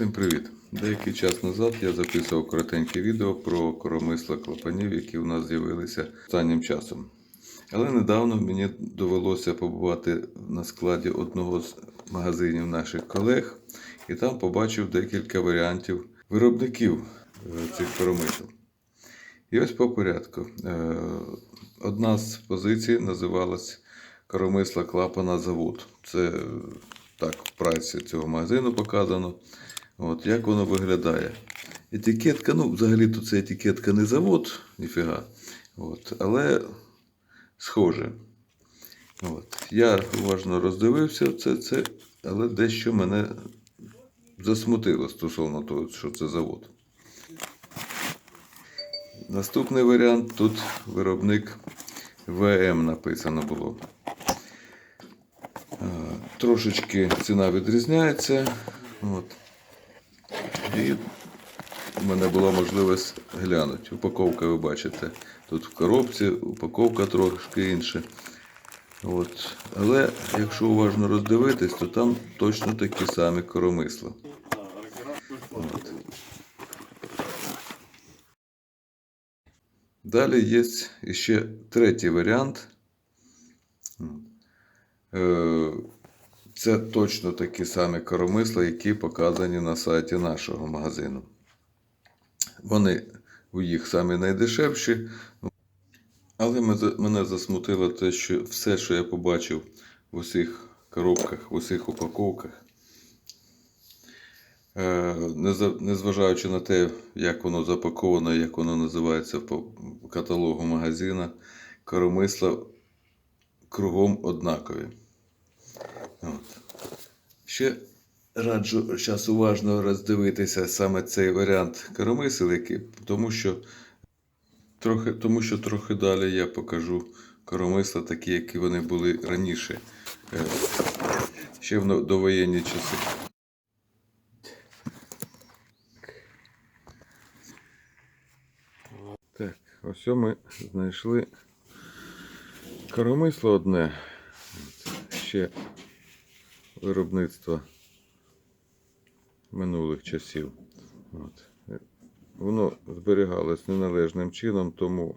Всім привіт! Деякий час назад я записував коротеньке відео про коромисла клапанів, які у нас з'явилися останнім часом. Але недавно мені довелося побувати на складі одного з магазинів наших колег, і там побачив декілька варіантів виробників е, цих коромисел. І ось по порядку. Е, Одна з позицій називалась Коромисла клапана завод. Це так в прайсі цього магазину показано. От, як воно виглядає. Етикетка, ну, взагалі-то це етикетка не завод, ніфіга. От, але схоже. От. Я уважно роздивився це, це, але дещо мене засмутило стосовно того, що це завод. Наступний варіант тут виробник ВМ написано було. Е, Трошечки ціна відрізняється. От. І в мене була можливість глянути. Упаковка, ви бачите, тут в коробці, упаковка трошки інша. От. Але якщо уважно роздивитись, то там точно такі самі коромисла. От. Далі є ще третій варіант. Це точно такі самі коромисла, які показані на сайті нашого магазину. Вони у їх самі найдешевші. Але мене- засмутило те, що все, що я побачив в усіх коробках, в усіх упаковках, е, незважаючи на те, як воно запаковано, як воно називається по каталогу магазина, коромисла кругом однакові. От. Ще раджу зараз уважно роздивитися саме цей варіант коромисел, тому що трохи, тому що трохи далі я покажу коромисла, такі, які вони були раніше, е, ще в довоєнні часи. Так, ось ми знайшли коромисло одне. Ще виробництва минулих часів. От. Воно зберігалось неналежним чином, тому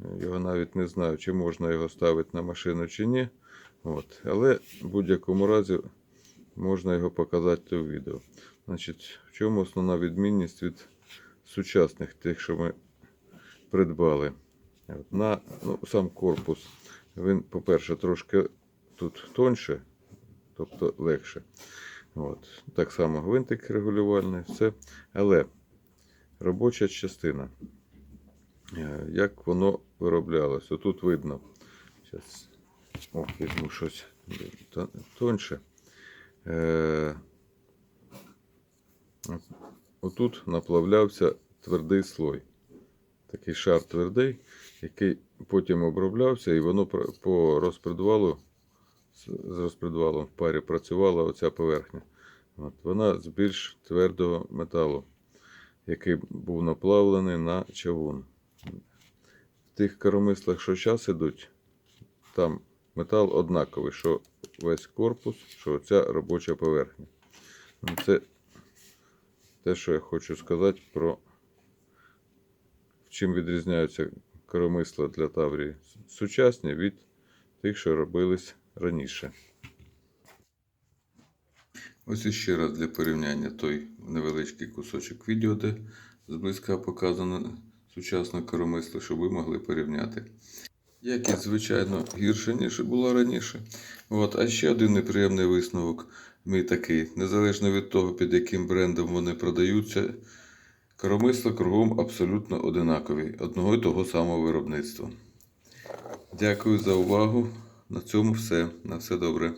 е, його навіть не знаю, чи можна його ставити на машину чи ні. От. Але в будь-якому разі можна його показати у відео. Значить, в чому основна відмінність від сучасних тих, що ми придбали? От. На ну, сам корпус. Він, по-перше, трошки тут тоньше, тобто легше. От. Так само гвинтик регулювальний, все. Але робоча частина. Е, Як воно вироблялось? Отут видно. Зараз візьму щось тон- тоньше. Е, Отут наплавлявся твердий слой. Такий шар твердий, який потім оброблявся, і воно по розпредвалу з розпредвалом в парі працювала оця поверхня. От, вона з більш твердого металу, який був наплавлений на чавун. В тих коромислах, що час ідуть, там метал однаковий, що весь корпус, що ця робоча поверхня. Ну, Це те, що я хочу сказати про чим відрізняються коромисла для Таврії сучасні від тих, що робились раніше. Ось іще раз для порівняння той невеличкий кусочок відео, де зблизька показано сучасне коромисло, щоб ви могли порівняти. Якість, звичайно, гірше, ніж була раніше. От. А ще один неприємний висновок мій такий. Незалежно від того, під яким брендом вони продаються, коромисла кругом абсолютно одинакові, одного і того самого виробництва. Дякую за увагу. На цьому все. На все добре.